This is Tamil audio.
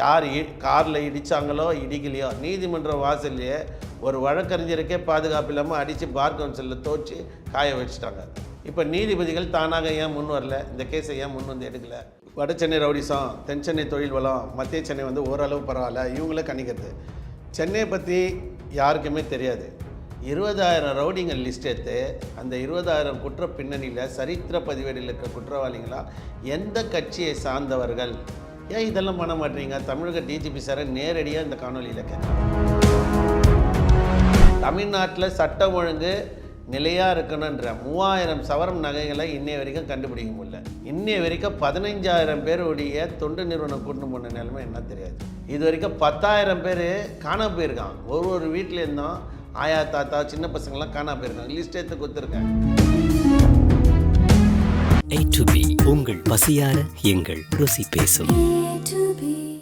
யார் காரில் இடித்தாங்களோ இடிக்கலையோ நீதிமன்ற வாசல்லையே ஒரு வழக்கறிஞருக்கே பாதுகாப்பு இல்லாமல் அடித்து பார் கவுன்சிலில் தோச்சு காய வச்சுட்டாங்க. இப்போ நீதிபதிகள் தானாக ஏன் முன் வரல? இந்த கேஸை ஏன் முன் வந்து எடுக்கல? வட சென்னை ரவுடிசம் தென் சென்னை தொழில் வளம் மத்திய சென்னை வந்து ஓரளவு பரவாயில்ல இவங்களே கணிக்கிறது. சென்னையை பற்றி யாருக்குமே தெரியாது. இருபதாயிரம் ரவுடிங்கள் லிஸ்ட் எடுத்து அந்த இருபதாயிரம் குற்ற பின்னணியில் சரித்திர பதிவேடில் இருக்கிற குற்றவாளிகளாக எந்த கட்சியை சார்ந்தவர்கள்? ஏன் இதெல்லாம் பண்ண மாட்டீங்க? தமிழக டிஜிபி சாரை நேரடியாக இந்த காணொலியில் கேட்குறேன் தமிழ்நாட்டில் சட்டம் ஒழுங்கு நிலையாக இருக்கணுன்ற மூவாயிரம் சவரம் நகைகளை இன்னைய வரைக்கும் கண்டுபிடிக்க முடியல. இன்னைய வரைக்கும் பதினஞ்சாயிரம் பேருடைய தொண்டு நிறுவனம் கொண்டு போன நிலைமை என்ன தெரியாது. இது வரைக்கும் பத்தாயிரம் பேர் காணாம போயிருக்கான் ஒரு ஒரு வீட்டிலேருந்தும் ஆயா தாத்தா சின்ன பசங்கள்லாம் காணாம போயிருக்காங்க. லிஸ்ட் எடுத்து கொடுத்துருக்கேன் A to B. உங்கள் பசியார எங்கள் ருசி பேசும். A to B.